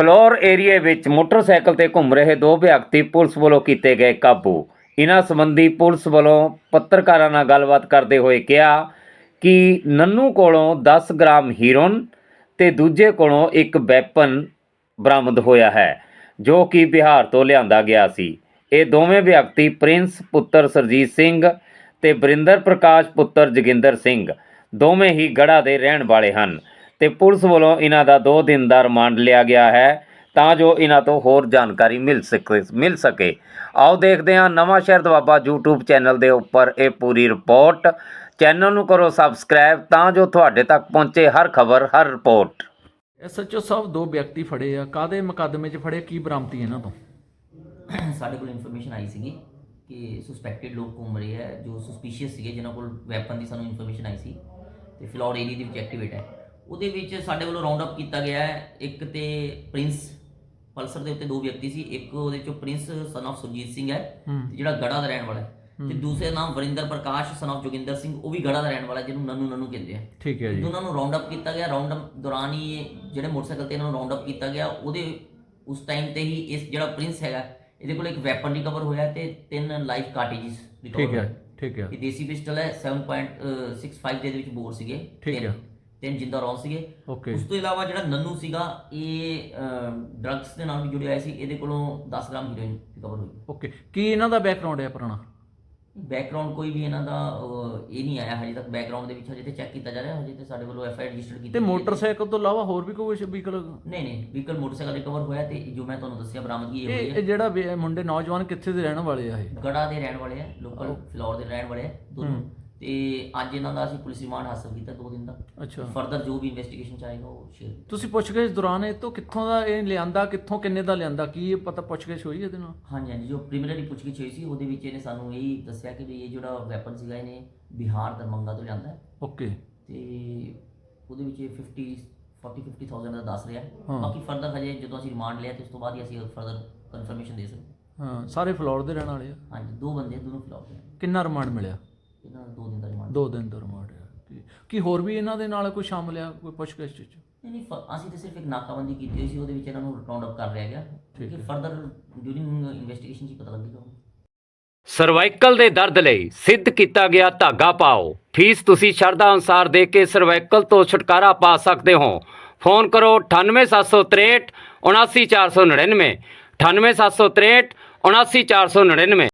Floor ਏਰੀਏ ਵਿੱਚ motorcycle ਤੇ ਘੁੰਮ ਰਹੇ ਦੋ ਵਿਅਕਤੀ ਪੁਲਿਸ ਵੱਲੋਂ ਕੀਤੇ ਗਏ ਕਾਬੂ। ਇਹਨਾਂ ਸੰਬੰਧੀ ਪੁਲਿਸ ਵੱਲੋਂ ਪੱਤਰਕਾਰਾਂ ਨਾਲ ਗੱਲਬਾਤ ਕਰਦੇ ਹੋਏ ਕਿਹਾ ਕਿ ਨੰਨੂ ਕੋਲੋਂ 10 ਗ੍ਰਾਮ ਹੀਰੋਨ ਤੇ ਦੂਜੇ ਕੋਲੋਂ ਇੱਕ ਵੈਪਨ ਬਰਾਮਦ ਹੋਇਆ ਹੈ, ਜੋ ਕਿ ਬਿਹਾਰ ਤੋਂ ਲਿਆਂਦਾ ਗਿਆ ਸੀ। ਇਹ ਦੋਵੇਂ ਵਿਅਕਤੀ ਪ੍ਰਿੰਸ ਪੁੱਤਰ ਸਰਜੀਤ ਸਿੰਘ ਤੇ ਬਰਿੰਦਰ ਪ੍ਰਕਾਸ਼ ਪੁੱਤਰ ਜੋਗਿੰਦਰ ਸਿੰਘ, ਦੋਵੇਂ ਹੀ ਗੜਾ ਦੇ ਰਹਿਣ ਵਾਲੇ ਹਨ। ਤੇ ਪੁਲਿਸ ਵੱਲੋਂ ਇਹਨਾਂ ਦਾ 2 ਦਿਨ ਦਾ ਰਿਮਾਂਡ ਲਿਆ ਗਿਆ ਹੈ ਤਾਂ ਜੋ ਇਹਨਾਂ ਤੋਂ ਹੋਰ ਜਾਣਕਾਰੀ ਮਿਲ ਸਕੇ ਮਿਲ ਸਕੇ। ਆਓ ਦੇਖਦੇ ਹਾਂ ਨਵਾਂ ਸ਼ਹਿਰ ਦਵਾਬਾ YouTube ਚੈਨਲ ਦੇ ਉੱਪਰ ਇਹ ਪੂਰੀ ਰਿਪੋਰਟ। ਚੈਨਲ ਨੂੰ ਕਰੋ ਸਬਸਕ੍ਰਾਈਬ ਤਾਂ ਜੋ ਤੁਹਾਡੇ ਤੱਕ ਪਹੁੰਚੇ ਹਰ ਖਬਰ ਹਰ ਰਿਪੋਰਟ। ਐਸਐਚਓ ਸਾਹਿਬ ਦੋ ਵਿਅਕਤੀ ਫੜੇ ਆ। ਕਾਦੇ ਮੁਕੱਦਮੇ 'ਚ ਫੜੇ? ਕੀ ਬਰਾਮਦੀ ਇਹਨਾਂ ਤੋਂ? ਸਾਡੇ ਕੋਲ ਇਨਫੋਰਮੇਸ਼ਨ ਆਈ ਸੀਗੀ ਕਿ ਸਸਪੈਕਟਡ ਲੋਕ ਘੁੰਮ ਰਹੇ ਹੈ ਜੋ ਸਸਪੀਸ਼ੀਅਸ ਸੀਗੇ ਜਿਨ੍ਹਾਂ ਕੋਲ ਵੈਪਨ ਦੀ ਸਾਨੂੰ ਇਨਫੋਰਮੇਸ਼ਨ ਆਈ ਸੀ। ਤੇ ਫਿਲੌਰ ਏਰੀਆ ਦੇ ਵਿੱਚ ਐਕਟੀਵੇਟ ਹੈ। ਉਹਦੇ ਵਿੱਚ ਸਾਡੇ ਵੱਲੋਂ ਰਾਉਂਡ ਅਪ ਕੀਤਾ ਗਿਆ ਹੈ। ਇੱਕ ਤੇ ਪ੍ਰਿੰਸ ਪਲਸਰ ਦੇ ਉੱਤੇ ਦੋ ਵਿਅਕਤੀ ਸੀ। ਇੱਕ ਉਹਦੇ ਚੋਂ Prince son of Surjit Singh ਹੈ ਜਿਹੜਾ ਗੜਾ ਦਾ ਰਹਿਣ ਵਾਲਾ ਹੈ। ਤੇ ਦੂਸਰੇ ਨਾਮ ਵਰਿੰਦਰ ਪ੍ਰਕਾਸ਼ ਸਨ of ਜੋਗਿੰਦਰ ਸਿੰਘ ਉਹ ਵੀ ਗੜਾ ਦਾ ਰਹਿਣ ਵਾਲਾ ਜਿਹਨੂੰ ਨੰਨੂ ਨੰਨੂ ਕਹਿੰਦੇ ਆ। ਠੀਕ ਹੈ ਜੀ। ਦੋਨਾਂ ਨੂੰ ਰਾਉਂਡ ਅਪ ਕੀਤਾ ਗਿਆ। ਰਾਉਂਡ ਅਪ ਦੌਰਾਨ ਹੀ ਜਿਹੜੇ ਮੋਟਰਸਾਈਕਲ ਤੇ ਇਹਨਾਂ ਨੂੰ ਰਾਉਂਡ ਅਪ ਕੀਤਾ ਗਿਆ ਉਹਦੇ ਉਸ ਟਾਈਮ ਤੇ ਹੀ ਇਸ ਜਿਹੜਾ ਪ੍ਰਿੰਸ ਹੈਗਾ ਇਹਦੇ ਕੋਲ ਇੱਕ ਵੈਪਨ ਰਿਕਵਰ ਹੋਇਆ ਤੇ ਤਿੰਨ ਲਾਈਫ ਕਾਰਟੇਜਸ ਰਿਕਵਰ ਠੀਕ ਹੈ ਠੀਕ ਹੈ। ਇਹ ਦੇਸੀ ਪਿਸਟਲ ਹੈ 7.65 ਦੇ ਵਿੱਚ ਬੋਰ ਸੀਗੇ। ਠੀਕ ਹੈ। ਤਿੰਨ ਜਿੰਦਾ ਰੌਂਦ ਸੀਗੇ। ਓਕੇ ਉਸ ਤੋਂ ਇਲਾਵਾ ਜਿਹੜਾ ਨੰਨੂ ਸੀਗਾ ਇਹ ਡਰੱਗਸ ਦੇ ਨਾਲ ਵੀ ਜੁੜਿਆ ਹੋਇਆ ਸੀ। ਇਹਦੇ ਕੋਲੋਂ 10 ਗ੍ਰਾਮ ਹੀਰੋਇਨ ਰਿਕਵਰ ਹੋਈ। ਓਕੇ ਕੀ ਇਹਨਾਂ ਦਾ ਬੈਕਗ੍ਰਾਉਂਡ ਹੈ ਪੁਰਾਣਾ? ਬੈਕਗ੍ਰਾਉਂਡ ਕੋਈ ਵੀ ਇਹਨਾਂ ਦਾ ਇਹ ਨਹੀਂ ਆਇਆ ਹਜੇ ਤੱਕ ਬੈਕਗ੍ਰਾਉਂਡ ਦੇ ਵਿੱਚ। ਹਜੇ ਤੇ ਚੈੱਕ ਕੀਤਾ ਜਾ ਰਿਹਾ। ਹਜੇ ਤੇ ਸਾਡੇ ਵੱਲੋਂ ਐਫ ਆਈ ਰਜਿਸਟਰ ਕੀਤੀ ਤੇ। ਮੋਟਰਸਾਈਕਲ ਤੋਂ ਇਲਾਵਾ ਹੋਰ ਵੀ ਕੋਈ ਵਹੀਕਲ ਨਹੀਂ ਨਹੀਂ। ਵਹੀਕਲ ਮੋਟਰਸਾਈਕਲ ਰਿਕਵਰ ਹੋਇਆ ਤੇ ਜੋ ਮੈਂ ਤੁਹਾਨੂੰ ਦੱਸਿਆ ਬਰਾਮਦਗੀ ਇਹ ਹੋਈ ਹੈ। ਇਹ ਜਿਹੜਾ ਮੁੰਡੇ ਨੌਜਵਾਨ ਕਿੱਥੇ ਦੇ ਰਹਿਣ ਵਾਲੇ ਆ ਇਹ? ਗੜਾ ਦੇ ਰਹਿਣ ਵਾਲੇ ਆ। ਲੋਕਲ ਫਲੋਰ ਦੇ ਰਹਿਣ ਵਾਲੇ ਆ। ਦੋਨੋਂ। ਤੇ ਅੱਜ ਇਹਨਾਂ ਦਾ ਅਸੀਂ ਪੁਲਿਸ ਰਿਮਾਂਡ ਹਾਸਲ ਕੀਤਾ ਦੋ ਦਿਨ ਦਾ। ਅੱਛਾ। ਫਰਦਰ ਜੋ ਵੀ ਇਨਵੈਸਟੀਗੇਸ਼ਨ ਚਾਹੇਗਾ ਉਹ ਸ਼ੇਅਰ ਤੁਸੀਂ ਪੁੱਛਗਿੱਛ ਦੌਰਾਨ ਇਹ ਤੋਂ ਕਿੱਥੋਂ ਦਾ ਇਹ ਲਿਆਂਦਾ ਕਿੱਥੋਂ ਕਿੰਨੇ ਦਾ ਲਿਆਂਦਾ ਕੀ ਇਹ ਪਤਾ ਪੁੱਛਗਿੱਛ ਹੋਈ ਇਹਦੇ ਨਾਲ? ਹਾਂਜੀ ਹਾਂਜੀ ਜੋ ਪ੍ਰੀਲਿਮਿਨਰੀ ਪੁੱਛਗਿੱਛ ਹੋਈ ਸੀ ਉਹਦੇ ਵਿੱਚ ਇਹਨੇ ਸਾਨੂੰ ਇਹ ਦੱਸਿਆ ਕਿ ਵੀ ਇਹ ਜਿਹੜਾ ਵੈਪਨ ਸੀਗਾ ਇਹਨੇ ਬਿਹਾਰ ਦਰਮੰਗਾ ਤੋਂ ਲਿਆਂਦਾ ਹੈ। ਓਕੇ। ਤੇ ਉਹਦੇ ਵਿੱਚ ਇਹ 50 40 50000 ਦਾ ਦੱਸ ਰਿਹਾ ਹੈ। ਹਾਂ। ਬਾਕੀ ਫਰਦਰ ਹਜੇ ਜਦੋਂ ਅਸੀਂ ਰਿਮਾਂਡ ਲਿਆ ਤੇ ਉਸ ਤੋਂ ਬਾਅਦ ਹੀ ਅਸੀਂ ਫਰਦਰ ਕਨਫਰਮੇਸ਼ਨ ਦੇ ਸਕਦੇ ਹਾਂ। ਸਾਰੇ ਫਲੋਰ ਦੇ ਰਹਿਣ ਵਾਲੇ ਆ। ਹਾਂਜੀ ਦੋ ਬੰਦੇ ਦੋਨੋਂ ਫਿਲਹਾਲ ਦੇ ਕਿੰਨਾ ਰਿਮਾਂਡ ਮਿਲਿਆ? ਇਹਨਾਂ ਦਾ ਦਿਨ ਦਾ ਰਿਮਾਂਡ ਦੋ ਦਿਨ ਦਾ ਰਿਮਾਂਡ ਆ। ਕੀ- ਕੀ ਹੋਰ ਵੀ ਇਹਨਾਂ ਦੇ ਨਾਲ ਕੋਈ ਸ਼ਾਮਲ ਆ ਕੋਈ ਪੁੱਛਗਿੱਛ ਚ? ਨਹੀਂ ਨਹੀਂ ਫ- ਅਸੀਂ ਤਾਂ ਸਿਰਫ ਇੱਕ ਨਾਕਾਬੰਦੀ ਕੀਤੀ ਹੋਈ ਸੀ ਉਹਦੇ ਵਿੱਚ ਇਹਨਾਂ ਨੂੰ ਰਾਉਂਡ ਅਪ ਕਰ ਲਿਆ ਗਿਆ। ਕਿ ਫਰਦਰ ਡਿਊਰਿੰਗ ਇਨਵੈਸਟੀਗੇਸ਼ਨ ਹੀ ਪਤਾ ਲੱਗੇਗਾ। ਸਰਵਾਈਕਲ ਦੇ ਦਰਦ ਲਈ ਸਿੱਧ ਕੀਤਾ ਗਿਆ ਧਾਗਾ ਪਾਓ। ਫੀਸ ਤੁਸੀਂ ਸ਼ਰਧਾ ਅਨੁਸਾਰ ਦੇ ਕੇ ਸਰਵਾਈਕਲ ਤੋਂ ਛੁਟਕਾਰਾ ਪਾ ਸਕਦੇ ਹੋ। ਫੋਨ ਕਰੋ 98763 79499 98763 79499